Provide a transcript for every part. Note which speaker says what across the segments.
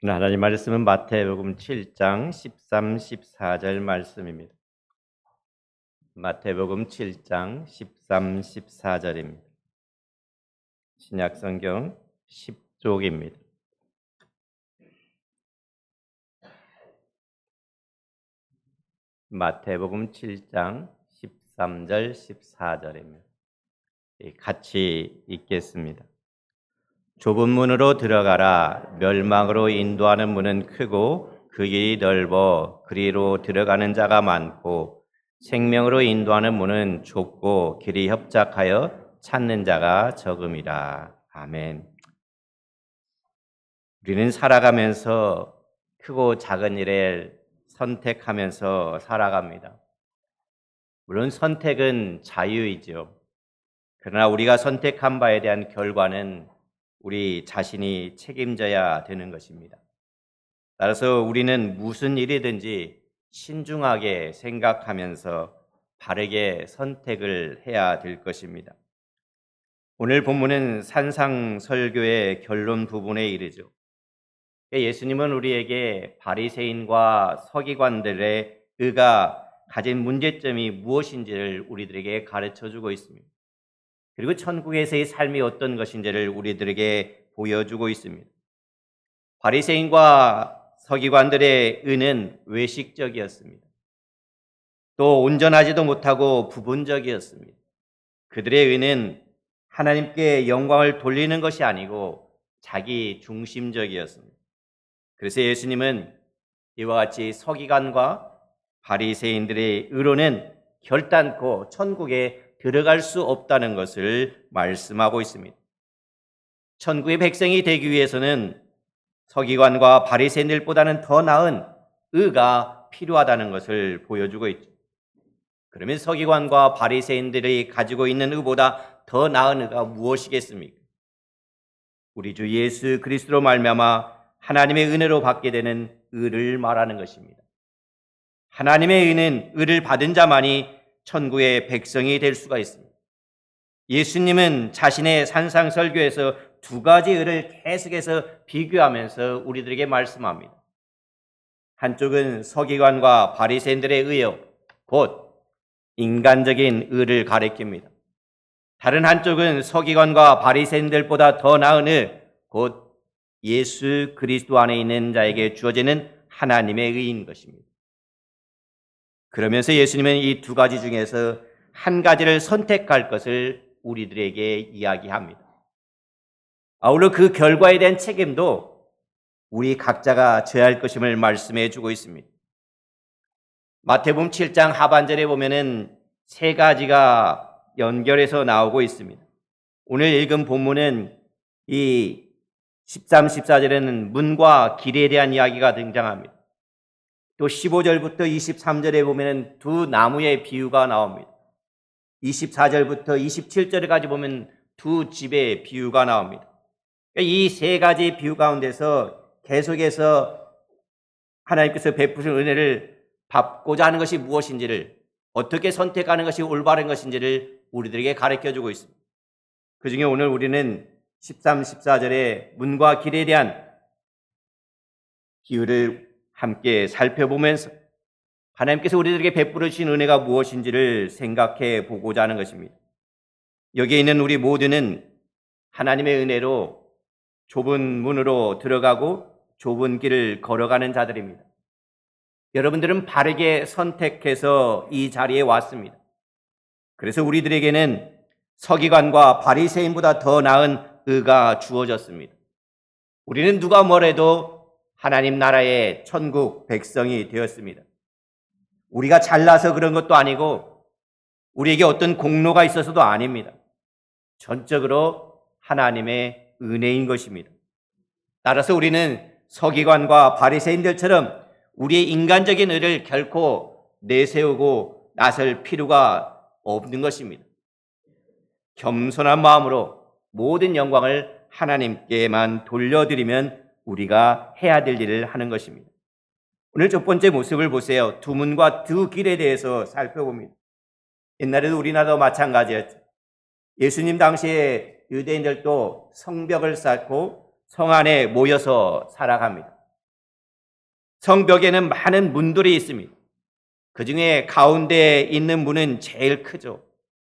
Speaker 1: 하나님 말씀은 마태복음 7장 13, 14절 말씀입니다. 마태복음 7장 13, 14절입니다. 신약 성경 10쪽입니다. 마태복음 7장 13절 14절입니다. 같이 읽겠습니다. 좁은 문으로 들어가라. 멸망으로 인도하는 문은 크고 그 길이 넓어 그리로 들어가는 자가 많고 생명으로 인도하는 문은 좁고 길이 협착하여 찾는 자가 적음이라. 아멘. 우리는 살아가면서 크고 작은 일을 선택하면서 살아갑니다. 물론 선택은 자유이죠. 그러나 우리가 선택한 바에 대한 결과는 우리 자신이 책임져야 되는 것입니다. 따라서 우리는 무슨 일이든지 신중하게 생각하면서 바르게 선택을 해야 될 것입니다. 오늘 본문은 산상설교의 결론 부분에 이르죠. 예수님은 우리에게 바리새인과 서기관들의 그가 가진 문제점이 무엇인지를 우리들에게 가르쳐 주고 있습니다. 그리고 천국에서의 삶이 어떤 것인지를 우리들에게 보여주고 있습니다. 바리새인과 서기관들의 은은 외식적이었습니다. 또 온전하지도 못하고 부분적이었습니다. 그들의 은은 하나님께 영광을 돌리는 것이 아니고 자기 중심적이었습니다. 그래서 예수님은 이와 같이 서기관과 바리새인들의 의로는 결단코 천국에 들어갈 수 없다는 것을 말씀하고 있습니다. 천국의 백성이 되기 위해서는 서기관과 바리새인들보다는 더 나은 의가 필요하다는 것을 보여주고 있죠. 그러면 서기관과 바리새인들이 가지고 있는 의보다 더 나은 의가 무엇이겠습니까? 우리 주 예수 그리스도로 말미암아 하나님의 은혜로 받게 되는 의를 말하는 것입니다. 하나님의 은은 의를 받은 자만이 천국의 백성이 될 수가 있습니다. 예수님은 자신의 산상설교에서 두 가지 의를 계속해서 비교하면서 우리들에게 말씀합니다. 한쪽은 서기관과 바리새인들의 의요, 곧 인간적인 의를 가리킵니다. 다른 한쪽은 서기관과 바리새인들보다 더 나은 의, 곧 예수 그리스도 안에 있는 자에게 주어지는 하나님의 의인 것입니다. 그러면서 예수님은 이 두 가지 중에서 한 가지를 선택할 것을 우리들에게 이야기합니다. 아울러 그 결과에 대한 책임도 우리 각자가 져야 할 것임을 말씀해 주고 있습니다. 마태복음 7장 하반절에 보면은 세 가지가 연결해서 나오고 있습니다. 오늘 읽은 본문은 이 13, 14절에는 문과 길에 대한 이야기가 등장합니다. 또 15절부터 23절에 보면 두 나무의 비유가 나옵니다. 24절부터 27절까지 보면 두 집의 비유가 나옵니다. 그러니까 이세 가지 비유 가운데서 계속해서 하나님께서 베푸신 은혜를 받고자 하는 것이 무엇인지를 어떻게 선택하는 것이 올바른 것인지를 우리들에게 가르쳐 주고 있습니다. 그 중에 오늘 우리는 13, 14절의 문과 길에 대한 비유를 함께 살펴보면서 하나님께서 우리들에게 베풀어 주신 은혜가 무엇인지를 생각해 보고자 하는 것입니다. 여기에 있는 우리 모두는 하나님의 은혜로 좁은 문으로 들어가고 좁은 길을 걸어가는 자들입니다. 여러분들은 바르게 선택해서 이 자리에 왔습니다. 그래서 우리들에게는 서기관과 바리새인보다 더 나은 의가 주어졌습니다. 우리는 누가 뭐래도 하나님 나라의 천국 백성이 되었습니다. 우리가 잘나서 그런 것도 아니고 우리에게 어떤 공로가 있어서도 아닙니다. 전적으로 하나님의 은혜인 것입니다. 따라서 우리는 서기관과 바리새인들처럼 우리의 인간적인 의를 결코 내세우고 나설 필요가 없는 것입니다. 겸손한 마음으로 모든 영광을 하나님께만 돌려드리면 우리가 해야 될 일을 하는 것입니다. 오늘 첫 번째 모습을 보세요. 두 문과 두 길에 대해서 살펴봅니다. 옛날에도 우리나라도 마찬가지였죠. 예수님 당시에 유대인들도 성벽을 쌓고 성 안에 모여서 살아갑니다. 성벽에는 많은 문들이 있습니다. 그 중에 가운데 있는 문은 제일 크죠.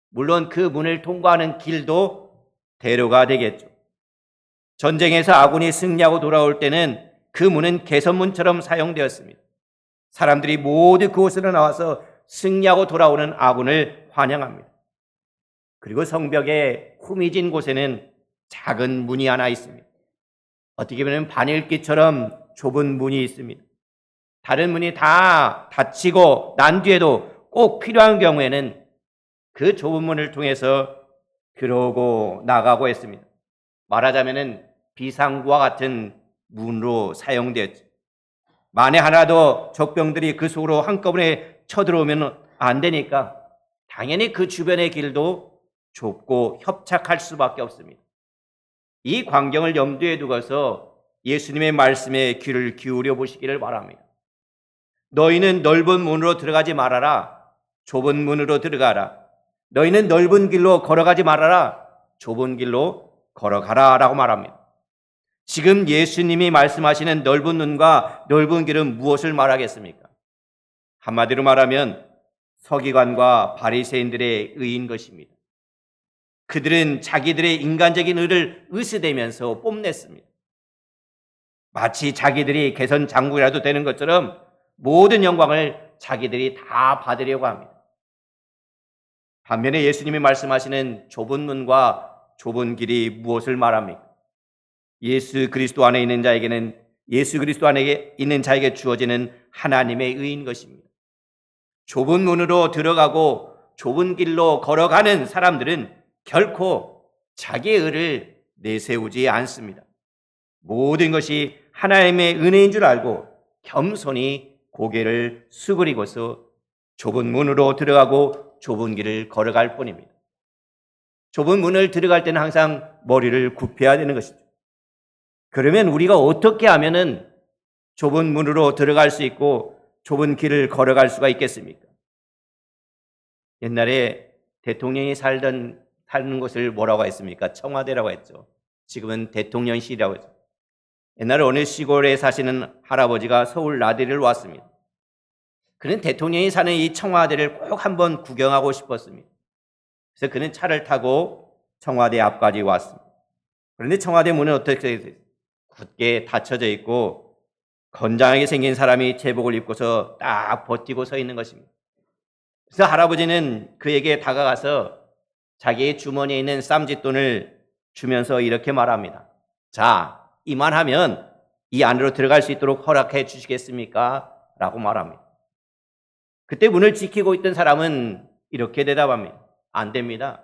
Speaker 1: 물론 그 문을 통과하는 길도 대로가 되겠죠. 전쟁에서 아군이 승리하고 돌아올 때는 그 문은 개선문처럼 사용되었습니다. 사람들이 모두 그곳으로 나와서 승리하고 돌아오는 아군을 환영합니다. 그리고 성벽의 후미진 곳에는 작은 문이 하나 있습니다. 어떻게 보면 반일기처럼 좁은 문이 있습니다. 다른 문이 다 닫히고 난 뒤에도 꼭 필요한 경우에는 그 좁은 문을 통해서 들어오고 나가고 했습니다. 말하자면은 비상구와 같은 문으로 사용되었죠. 만에 하나도 적병들이 그 속으로 한꺼번에 쳐들어오면 안 되니까 당연히 그 주변의 길도 좁고 협착할 수밖에 없습니다. 이 광경을 염두에 두고서 예수님의 말씀에 귀를 기울여 보시기를 바랍니다. 너희는 넓은 문으로 들어가지 말아라. 좁은 문으로 들어가라. 너희는 넓은 길로 걸어가지 말아라. 좁은 길로 걸어가라. 라고 말합니다. 지금 예수님이 말씀하시는 넓은 눈과 넓은 길은 무엇을 말하겠습니까? 한마디로 말하면 서기관과 바리새인들의 의인 것입니다. 그들은 자기들의 인간적인 의를 의스대면서 뽐냈습니다. 마치 자기들이 개선 장국이라도 되는 것처럼 모든 영광을 자기들이 다 받으려고 합니다. 반면에 예수님이 말씀하시는 좁은 문과 좁은 길이 무엇을 말합니까? 예수 그리스도 안에 있는 자에게는 예수 그리스도 안에 있는 자에게 주어지는 하나님의 의인 것입니다. 좁은 문으로 들어가고 좁은 길로 걸어가는 사람들은 결코 자기의 의를 내세우지 않습니다. 모든 것이 하나님의 은혜인 줄 알고 겸손히 고개를 수그리고서 좁은 문으로 들어가고 좁은 길을 걸어갈 뿐입니다. 좁은 문을 들어갈 때는 항상 머리를 굽혀야 되는 것이죠. 그러면 우리가 어떻게 하면은 좁은 문으로 들어갈 수 있고 좁은 길을 걸어갈 수가 있겠습니까? 옛날에 대통령이 살던 사는 곳을 뭐라고 했습니까? 청와대라고 했죠. 지금은 대통령실이라고 했죠. 옛날에 어느 시골에 사시는 할아버지가 서울 나들이를 왔습니다. 그는 대통령이 사는 이 청와대를 꼭 한번 구경하고 싶었습니다. 그래서 그는 차를 타고 청와대 앞까지 왔습니다. 그런데 청와대 문은 어떻게 굳게 닫혀져 있고 건장하게 생긴 사람이 제복을 입고서 딱 버티고 서 있는 것입니다. 그래서 할아버지는 그에게 다가가서 자기의 주머니에 있는 쌈짓돈을 주면서 이렇게 말합니다. 자, 이만하면 이 안으로 들어갈 수 있도록 허락해 주시겠습니까? 라고 말합니다. 그때 문을 지키고 있던 사람은 이렇게 대답합니다. 안 됩니다.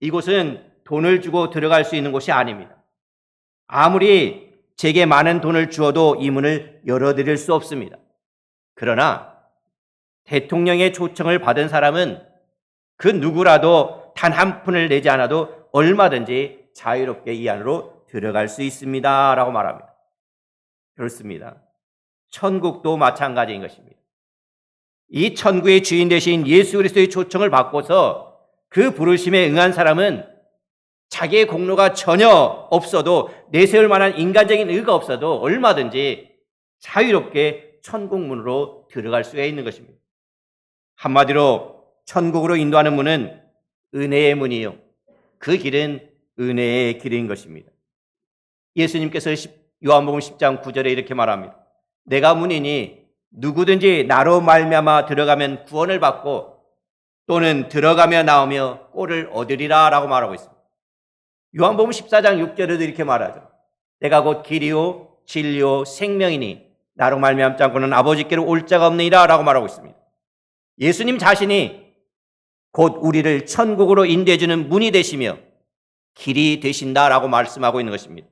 Speaker 1: 이곳은 돈을 주고 들어갈 수 있는 곳이 아닙니다. 아무리 제게 많은 돈을 주어도 이 문을 열어드릴 수 없습니다. 그러나 대통령의 초청을 받은 사람은 그 누구라도 단 한 푼을 내지 않아도 얼마든지 자유롭게 이 안으로 들어갈 수 있습니다. 라고 말합니다. 그렇습니다. 천국도 마찬가지인 것입니다. 이 천국의 주인 되신 예수 그리스도의 초청을 받고서 그 부르심에 응한 사람은 자기의 공로가 전혀 없어도 내세울 만한 인간적인 의가 없어도 얼마든지 자유롭게 천국 문으로 들어갈 수가 있는 것입니다. 한마디로 천국으로 인도하는 문은 은혜의 문이요. 그 길은 은혜의 길인 것입니다. 예수님께서 요한복음 10장 9절에 이렇게 말합니다. 내가 문이니 누구든지 나로 말미암아 들어가면 구원을 받고 또는 들어가며 나오며 꼴을 얻으리라라고 말하고 있습니다. 요한복음 14장 6절에도 이렇게 말하죠. 내가 곧 길이요 진리요 생명이니 나로 말미암지 않고는 아버지께로 올 자가 없느니라라고 말하고 있습니다. 예수님 자신이 곧 우리를 천국으로 인도해 주는 문이 되시며 길이 되신다라고 말씀하고 있는 것입니다.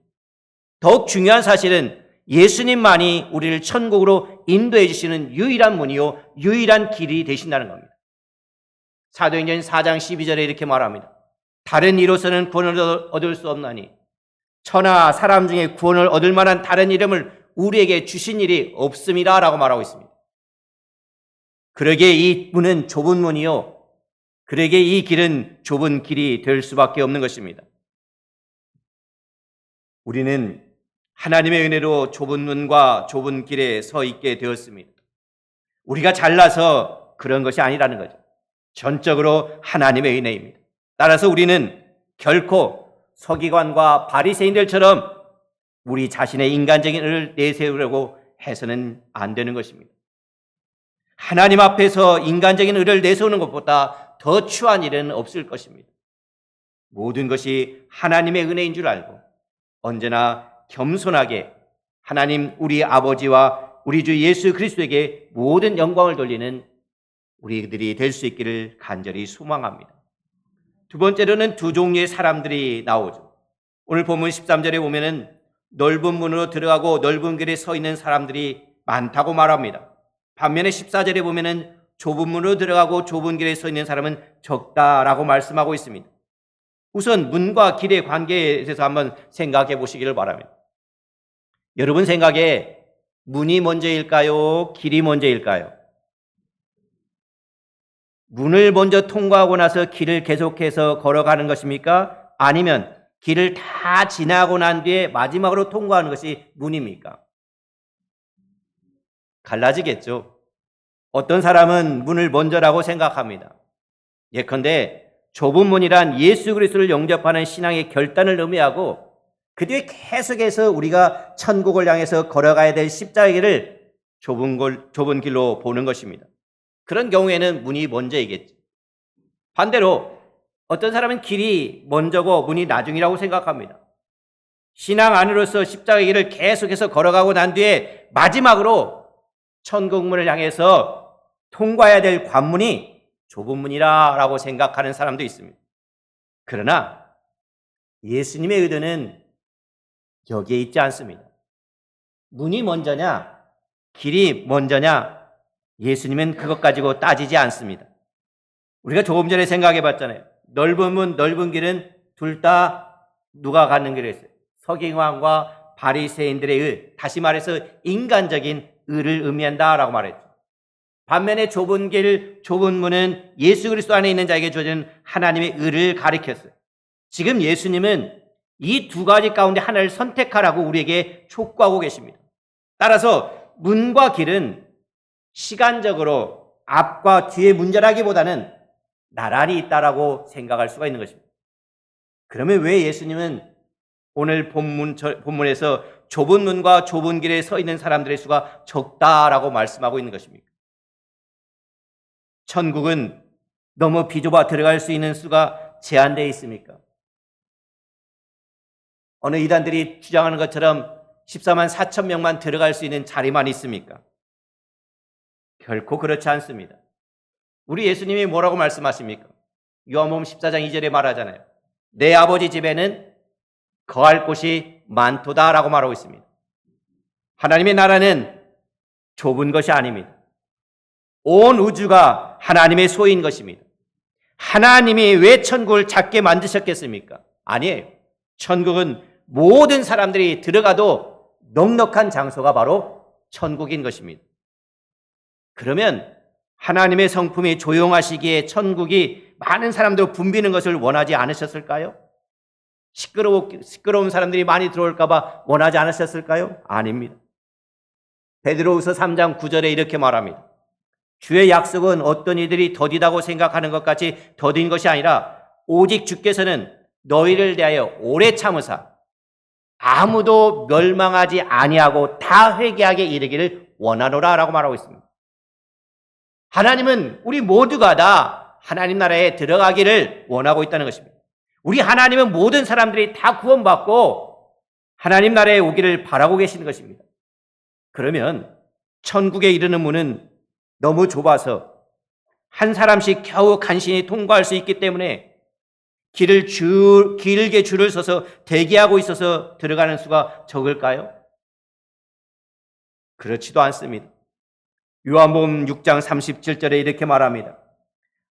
Speaker 1: 더욱 중요한 사실은 예수님만이 우리를 천국으로 인도해 주시는 유일한 문이요 유일한 길이 되신다는 겁니다. 사도행전 4장 12절에 이렇게 말합니다. 다른 이로서는 구원을 얻을 수 없나니 천하 사람 중에 구원을 얻을 만한 다른 이름을 우리에게 주신 일이 없음이라라고 말하고 있습니다. 그러기에 이 문은 좁은 문이요. 그러기에 이 길은 좁은 길이 될 수밖에 없는 것입니다. 우리는 하나님의 은혜로 좁은 문과 좁은 길에 서 있게 되었습니다. 우리가 잘나서 그런 것이 아니라는 거죠. 전적으로 하나님의 은혜입니다. 따라서 우리는 결코 서기관과 바리새인들처럼 우리 자신의 인간적인 을을 내세우려고 해서는 안 되는 것입니다. 하나님 앞에서 인간적인 을을 내세우는 것보다 더 추한 일은 없을 것입니다. 모든 것이 하나님의 은혜인 줄 알고 언제나 겸손하게 하나님 우리 아버지와 우리 주 예수 그리스도에게 모든 영광을 돌리는 우리들이 될 수 있기를 간절히 소망합니다. 두 번째로는 두 종류의 사람들이 나오죠. 오늘 본문 13절에 보면은 넓은 문으로 들어가고 넓은 길에 서 있는 사람들이 많다고 말합니다. 반면에 14절에 보면은 좁은 문으로 들어가고 좁은 길에 서 있는 사람은 적다라고 말씀하고 있습니다. 우선 문과 길의 관계에 대해서 한번 생각해 보시기를 바랍니다. 여러분 생각에 문이 먼저일까요? 길이 먼저일까요? 문을 먼저 통과하고 나서 길을 계속해서 걸어가는 것입니까? 아니면 길을 다 지나고 난 뒤에 마지막으로 통과하는 것이 문입니까? 갈라지겠죠. 어떤 사람은 문을 먼저라고 생각합니다. 예컨대 좁은 문이란 예수 그리스도를 영접하는 신앙의 결단을 의미하고 그 뒤에 계속해서 우리가 천국을 향해서 걸어가야 될 십자가를 좁은 걸 좁은 길로 보는 것입니다. 그런 경우에는 문이 먼저이겠죠. 반대로 어떤 사람은 길이 먼저고 문이 나중이라고 생각합니다. 신앙 안으로서 십자가의 길을 계속해서 걸어가고 난 뒤에 마지막으로 천국문을 향해서 통과해야 될 관문이 좁은 문이라라고 생각하는 사람도 있습니다. 그러나 예수님의 의도는 여기에 있지 않습니다. 문이 먼저냐, 길이 먼저냐, 예수님은 그것 가지고 따지지 않습니다. 우리가 조금 전에 생각해 봤잖아요. 넓은 문, 넓은 길은 둘 다 누가 가는 길이었어요? 서기관과 바리새인들의 의, 다시 말해서 인간적인 의를 의미한다라고 말했죠. 반면에 좁은 길, 좁은 문은 예수 그리스도 안에 있는 자에게 주어진 하나님의 의를 가리켰어요. 지금 예수님은 이 두 가지 가운데 하나를 선택하라고 우리에게 촉구하고 계십니다. 따라서 문과 길은 시간적으로 앞과 뒤의 문제라기보다는 나란히 있다라고 생각할 수가 있는 것입니다. 그러면 왜 예수님은 오늘 본문, 본문에서 좁은 문과 좁은 길에 서 있는 사람들의 수가 적다라고 말씀하고 있는 것입니까? 천국은 너무 비좁아 들어갈 수 있는 수가 제한되어 있습니까? 어느 이단들이 주장하는 것처럼 14만 4천 명만 들어갈 수 있는 자리만 있습니까? 결코 그렇지 않습니다. 우리 예수님이 뭐라고 말씀하십니까? 요한복음 14장 2절에 말하잖아요. 내 아버지 집에는 거할 곳이 많도다라고 말하고 있습니다. 하나님의 나라는 좁은 것이 아닙니다. 온 우주가 하나님의 소유인 것입니다. 하나님이 왜 천국을 작게 만드셨겠습니까? 아니에요. 천국은 모든 사람들이 들어가도 넉넉한 장소가 바로 천국인 것입니다. 그러면 하나님의 성품이 조용하시기에 천국이 많은 사람들 붐비는 것을 원하지 않으셨을까요? 시끄러워, 시끄러운 사람들이 많이 들어올까봐 원하지 않으셨을까요? 아닙니다. 베드로우서 3장 9절에 이렇게 말합니다. 주의 약속은 어떤 이들이 더디다고 생각하는 것 같이 더딘 것이 아니라 오직 주께서는 너희를 대하여 오래 참으사 아무도 멸망하지 아니하고 다 회개하게 이르기를 원하노라라고 말하고 있습니다. 하나님은 우리 모두가 다 하나님 나라에 들어가기를 원하고 있다는 것입니다. 우리 하나님은 모든 사람들이 다 구원받고 하나님 나라에 오기를 바라고 계시는 것입니다. 그러면 천국에 이르는 문은 너무 좁아서 한 사람씩 겨우 간신히 통과할 수 있기 때문에 길을 줄, 길게 줄을 서서 대기하고 있어서 들어가는 수가 적을까요? 그렇지도 않습니다. 요한복음 6장 37절에 이렇게 말합니다.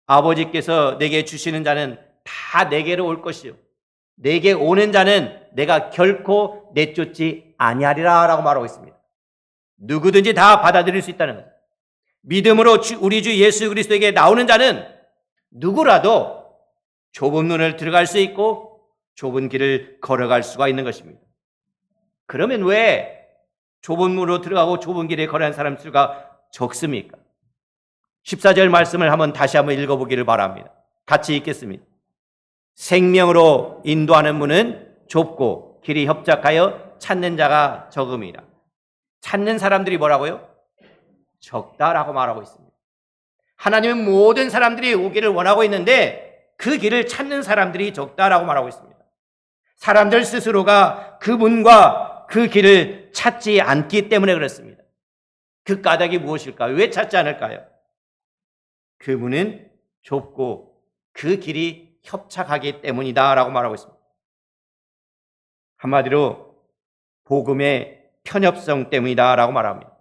Speaker 1: 아버지께서 내게 주시는 자는 다 내게로 올 것이요. 내게 오는 자는 내가 결코 내쫓지 아니하리라라고 말하고 있습니다. 누구든지 다 받아들일 수 있다는 것. 믿음으로 우리 주 예수 그리스도에게 나오는 자는 누구라도 좁은 눈을 들어갈 수 있고 좁은 길을 걸어갈 수가 있는 것입니다. 그러면 왜 좁은 문으로 들어가고 좁은 길에 걸어가는 사람 수가 적습니까? 14절 말씀을 한번 다시 한번 읽어보기를 바랍니다. 같이 읽겠습니다. 생명으로 인도하는 문은 좁고 길이 협착하여 찾는 자가 적음이라. 찾는 사람들이 뭐라고요? 적다라고 말하고 있습니다. 하나님은 모든 사람들이 오기를 원하고 있는데 그 길을 찾는 사람들이 적다라고 말하고 있습니다. 사람들 스스로가 그 문과 그 길을 찾지 않기 때문에 그렇습니다. 그 까닭이 무엇일까요? 왜 찾지 않을까요? 그 문은 좁고 그 길이 협착하기 때문이다 라고 말하고 있습니다. 한마디로 복음의 편협성 때문이다 라고 말합니다.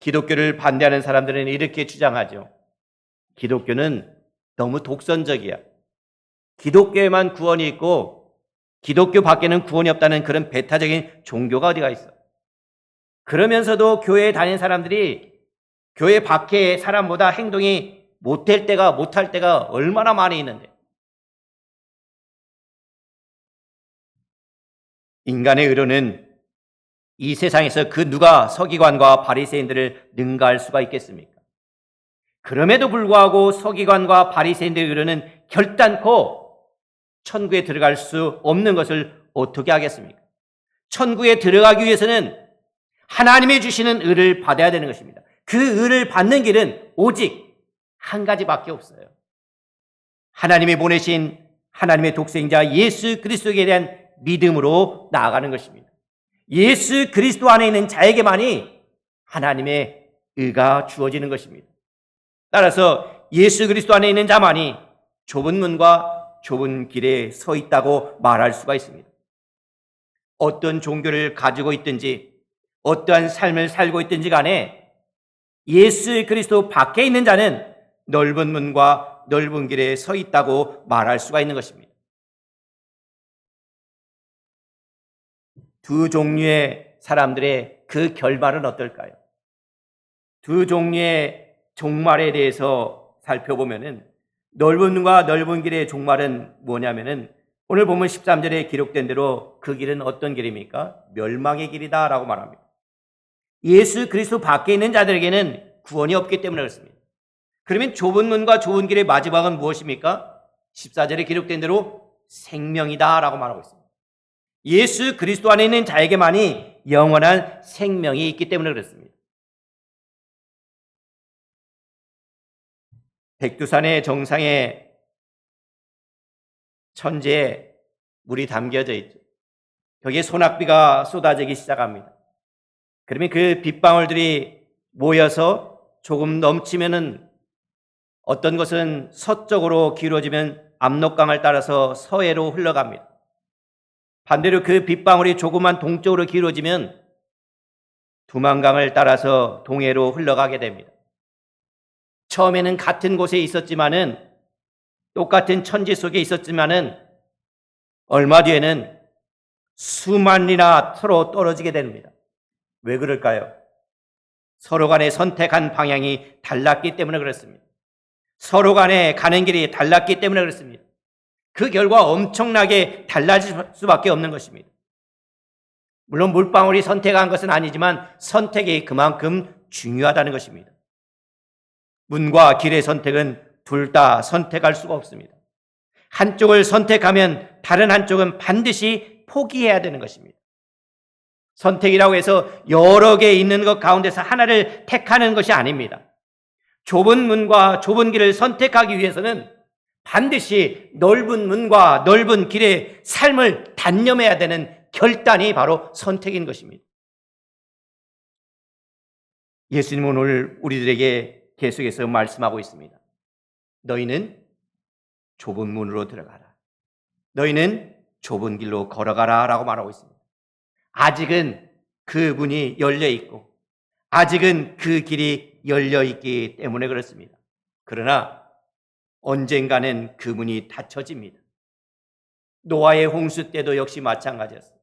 Speaker 1: 기독교를 반대하는 사람들은 이렇게 주장하죠. 기독교는 너무 독선적이야. 기독교에만 구원이 있고 기독교 밖에는 구원이 없다는 그런 배타적인 종교가 어디가 있어. 그러면서도 교회에 다니는 사람들이 교회 밖의 사람보다 행동이 못할 때가 못할 때가 얼마나 많이 있는데. 인간의 의로는 이 세상에서 그 누가 서기관과 바리새인들을 능가할 수가 있겠습니까? 그럼에도 불구하고 서기관과 바리새인들의 의로는 결단코 천국에 들어갈 수 없는 것을 어떻게 하겠습니까? 천국에 들어가기 위해서는 하나님이 주시는 의를 받아야 되는 것입니다. 그 의를 받는 길은 오직 한 가지밖에 없어요. 하나님이 보내신 하나님의 독생자 예수 그리스도에 대한 믿음으로 나아가는 것입니다. 예수 그리스도 안에 있는 자에게만이 하나님의 의가 주어지는 것입니다. 따라서 예수 그리스도 안에 있는 자만이 좁은 문과 좁은 길에 서 있다고 말할 수가 있습니다. 어떤 종교를 가지고 있든지 어떠한 삶을 살고 있든지 간에 예수 그리스도 밖에 있는 자는 넓은 문과 넓은 길에 서 있다고 말할 수가 있는 것입니다. 두 종류의 사람들의 그 결말은 어떨까요? 두 종류의 종말에 대해서 살펴보면은 넓은 눈과 넓은 길의 종말은 뭐냐면은 오늘 보면 13절에 기록된 대로 그 길은 어떤 길입니까? 멸망의 길이다라고 말합니다. 예수 그리스도 밖에 있는 자들에게는 구원이 없기 때문에 그렇습니다. 그러면 좁은 문과 좁은 길의 마지막은 무엇입니까? 14절에 기록된 대로 생명이다 라고 말하고 있습니다. 예수 그리스도 안에 있는 자에게만이 영원한 생명이 있기 때문에 그렇습니다. 백두산의 정상에 천재에 물이 담겨져 있죠. 거기에 소낙비가 쏟아지기 시작합니다. 그러면 그 빗방울들이 모여서 조금 넘치면은 어떤 것은 서쪽으로 길어지면 압록강을 따라서 서해로 흘러갑니다. 반대로 그 빗방울이 조그만 동쪽으로 길어지면 두만강을 따라서 동해로 흘러가게 됩니다. 처음에는 같은 곳에 있었지만은 똑같은 천지 속에 있었지만은 얼마 뒤에는 수만리나 서로 떨어지게 됩니다. 왜 그럴까요? 서로 간에 선택한 방향이 달랐기 때문에 그렇습니다. 서로 간에 가는 길이 달랐기 때문에 그렇습니다. 그 결과 엄청나게 달라질 수밖에 없는 것입니다. 물론 물방울이 선택한 것은 아니지만 선택이 그만큼 중요하다는 것입니다. 문과 길의 선택은 둘 다 선택할 수가 없습니다. 한쪽을 선택하면 다른 한쪽은 반드시 포기해야 되는 것입니다. 선택이라고 해서 여러 개 있는 것 가운데서 하나를 택하는 것이 아닙니다. 좁은 문과 좁은 길을 선택하기 위해서는 반드시 넓은 문과 넓은 길의 삶을 단념해야 되는 결단이 바로 선택인 것입니다. 예수님은 오늘 우리들에게 계속해서 말씀하고 있습니다. 너희는 좁은 문으로 들어가라. 너희는 좁은 길로 걸어가라. 라고 말하고 있습니다. 아직은 그 문이 열려 있고, 아직은 그 길이 열려 있기 때문에 그렇습니다. 그러나 언젠가는 그 문이 닫혀집니다. 노아의 홍수 때도 역시 마찬가지였습니다.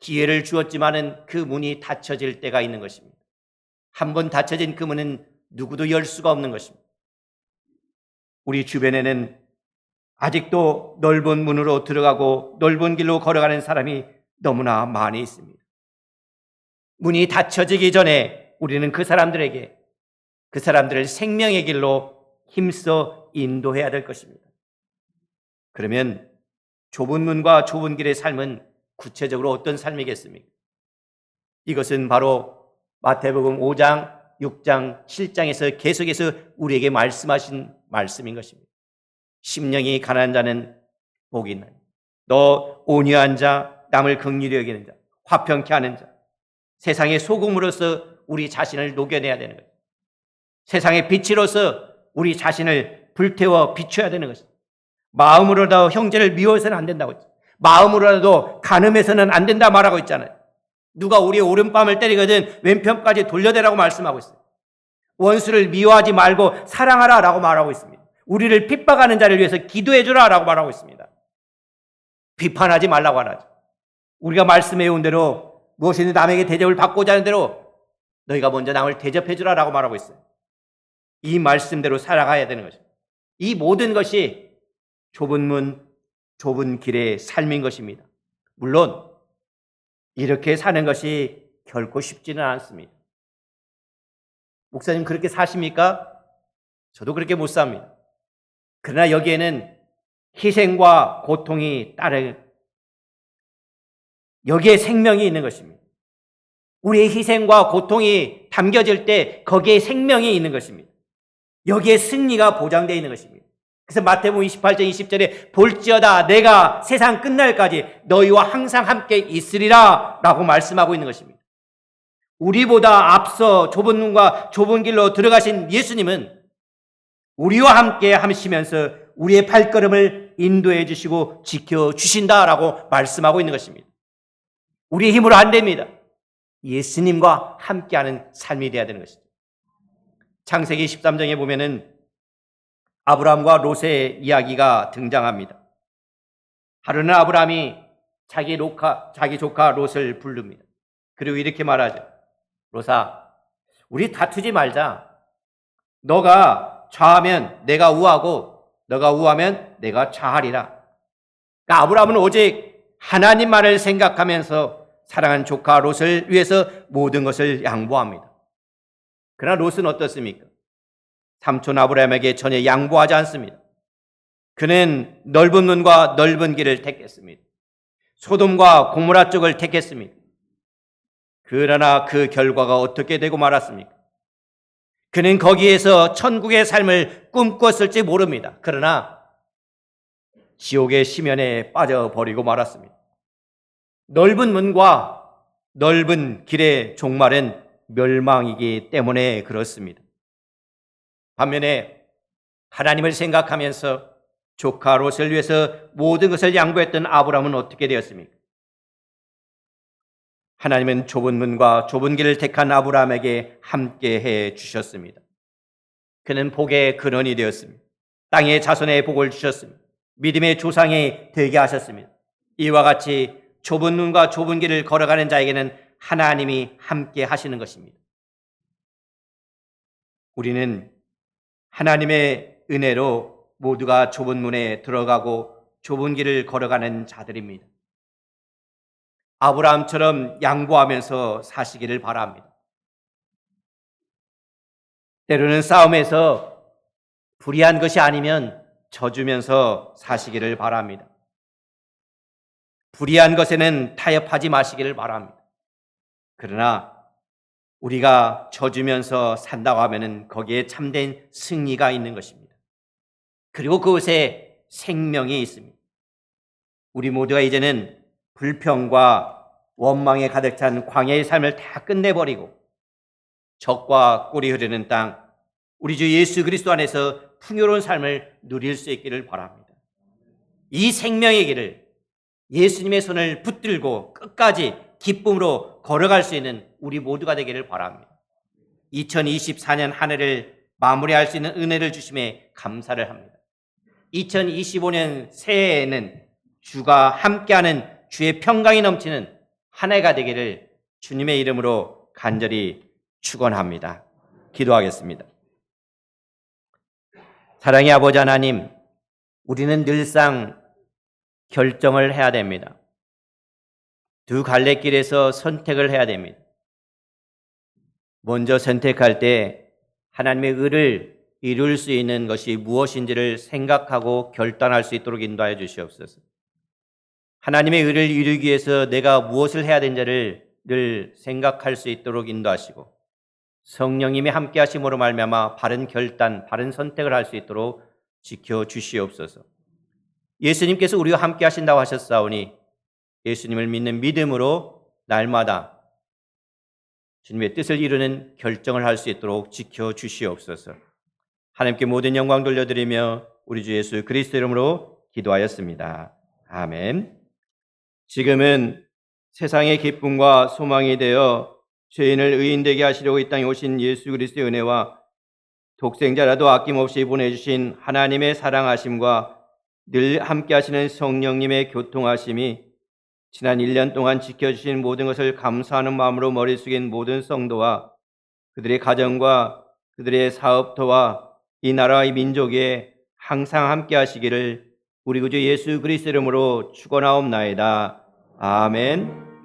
Speaker 1: 기회를 주었지만은 그 문이 닫혀질 때가 있는 것입니다. 한 번 닫혀진 그 문은 누구도 열 수가 없는 것입니다. 우리 주변에는 아직도 넓은 문으로 들어가고 넓은 길로 걸어가는 사람이 너무나 많이 있습니다. 문이 닫혀지기 전에 우리는 그 사람들에게 그 사람들을 생명의 길로 힘써 인도해야 될 것입니다. 그러면 좁은 문과 좁은 길의 삶은 구체적으로 어떤 삶이겠습니까? 이것은 바로 마태복음 5장, 6장, 7장에서 계속해서 우리에게 말씀하신 말씀인 것입니다. 심령이 가난한 자는 복이 있나니 너 온유한 자, 남을 긍휼히 여기는 자, 화평케 하는 자, 세상의 소금으로서 우리 자신을 녹여내야 되는 거예요. 세상의 빛으로서 우리 자신을 불태워 비춰야 되는 것입니다. 마음으로도 형제를 미워해서는 안 된다고 했죠. 마음으로라도 간음해서는 안 된다 말하고 있잖아요. 누가 우리의 오른밤을 때리거든 왼편까지 돌려대라고 말씀하고 있어요. 원수를 미워하지 말고 사랑하라 라고 말하고 있습니다. 우리를 핍박하는 자를 위해서 기도해주라 라고 말하고 있습니다. 비판하지 말라고 하죠. 우리가 말씀해 온 대로 무엇이든 남에게 대접을 받고자 하는 대로 너희가 먼저 남을 대접해 주라라고 말하고 있어요. 이 말씀대로 살아가야 되는 것입니다. 이 모든 것이 좁은 문, 좁은 길의 삶인 것입니다. 물론 이렇게 사는 것이 결코 쉽지는 않습니다. 목사님 그렇게 사십니까? 저도 그렇게 못 삽니다. 그러나 여기에는 희생과 고통이 따르 여기에 생명이 있는 것입니다. 우리의 희생과 고통이 담겨질 때 거기에 생명이 있는 것입니다. 여기에 승리가 보장되어 있는 것입니다. 그래서 마태복음 28장 20절에 볼지어다 내가 세상 끝날까지 너희와 항상 함께 있으리라 라고 말씀하고 있는 것입니다. 우리보다 앞서 좁은 눈과 좁은 길로 들어가신 예수님은 우리와 함께 하시면서 우리의 발걸음을 인도해 주시고 지켜 주신다라고 말씀하고 있는 것입니다. 우리의 힘으로 안 됩니다. 예수님과 함께하는 삶이 되어야 되는 것이죠. 창세기 13장에 보면은 아브라함과 롯의 이야기가 등장합니다. 하루는 아브라함이 자기 로카, 자기 조카 롯을 부릅니다. 그리고 이렇게 말하죠. 롯아, 우리 다투지 말자. 너가 좌하면 내가 우하고, 너가 우하면 내가 좌하리라. 그러니까 아브라함은 오직 하나님만을 생각하면서 사랑한 조카 롯을 위해서 모든 것을 양보합니다. 그러나 롯은 어떻습니까? 삼촌 아브라함에게 전혀 양보하지 않습니다. 그는 넓은 눈과 넓은 길을 택했습니다. 소돔과 고무라 쪽을 택했습니다. 그러나 그 결과가 어떻게 되고 말았습니까? 그는 거기에서 천국의 삶을 꿈꿨을지 모릅니다. 그러나 지옥의 심연에 빠져버리고 말았습니다. 넓은 문과 넓은 길의 종말은 멸망이기 때문에 그렇습니다. 반면에 하나님을 생각하면서 조카 롯을 위해서 모든 것을 양보했던 아브라함은 어떻게 되었습니까? 하나님은 좁은 문과 좁은 길을 택한 아브라함에게 함께 해 주셨습니다. 그는 복의 근원이 되었습니다. 땅의 자손의 복을 주셨습니다. 믿음의 조상이 되게 하셨습니다. 이와 같이 좁은 눈과 좁은 길을 걸어가는 자에게는 하나님이 함께 하시는 것입니다. 우리는 하나님의 은혜로 모두가 좁은 문에 들어가고 좁은 길을 걸어가는 자들입니다. 아브라함처럼 양보하면서 사시기를 바랍니다. 때로는 싸움에서 불의한 것이 아니면 져주면서 사시기를 바랍니다. 불의한 것에는 타협하지 마시기를 바랍니다. 그러나 우리가 져주면서 산다고 하면은 거기에 참된 승리가 있는 것입니다. 그리고 그곳에 생명이 있습니다. 우리 모두가 이제는 불평과 원망에 가득 찬 광야의 삶을 다 끝내버리고 적과 꿀이 흐르는 땅, 우리 주 예수 그리스도 안에서 풍요로운 삶을 누릴 수 있기를 바랍니다. 이 생명의 길을 예수님의 손을 붙들고 끝까지 기쁨으로 걸어갈 수 있는 우리 모두가 되기를 바랍니다. 2024년 한 해를 마무리할 수 있는 은혜를 주심에 감사를 합니다. 2025년 새해에는 주가 함께하는 주의 평강이 넘치는 한 해가 되기를 주님의 이름으로 간절히 축원합니다. 기도하겠습니다. 사랑의 아버지 하나님, 우리는 늘상 결정을 해야 됩니다. 두 갈래길에서 선택을 해야 됩니다. 먼저 선택할 때 하나님의 의를 이룰 수 있는 것이 무엇인지를 생각하고 결단할 수 있도록 인도하여 주시옵소서. 하나님의 의를 이루기 위해서 내가 무엇을 해야 되는지를 늘 생각할 수 있도록 인도하시고 성령님이 함께 하심으로 말미암아 바른 결단, 바른 선택을 할 수 있도록 지켜 주시옵소서. 예수님께서 우리와 함께 하신다고 하셨사오니 예수님을 믿는 믿음으로 날마다 주님의 뜻을 이루는 결정을 할 수 있도록 지켜 주시옵소서. 하나님께 모든 영광 돌려드리며 우리 주 예수 그리스도 이름으로 기도하였습니다. 아멘. 지금은 세상의 기쁨과 소망이 되어 죄인을 의인되게 하시려고 이 땅에 오신 예수 그리스도의 은혜와 독생자라도 아낌없이 보내주신 하나님의 사랑하심과 늘 함께 하시는 성령님의 교통하심이 지난 1년 동안 지켜주신 모든 것을 감사하는 마음으로 머리 숙인 모든 성도와 그들의 가정과 그들의 사업터와 이 나라의 민족에 항상 함께 하시기를 우리 구주 예수 그리스도 이름으로 축원하옵나이다. 아멘.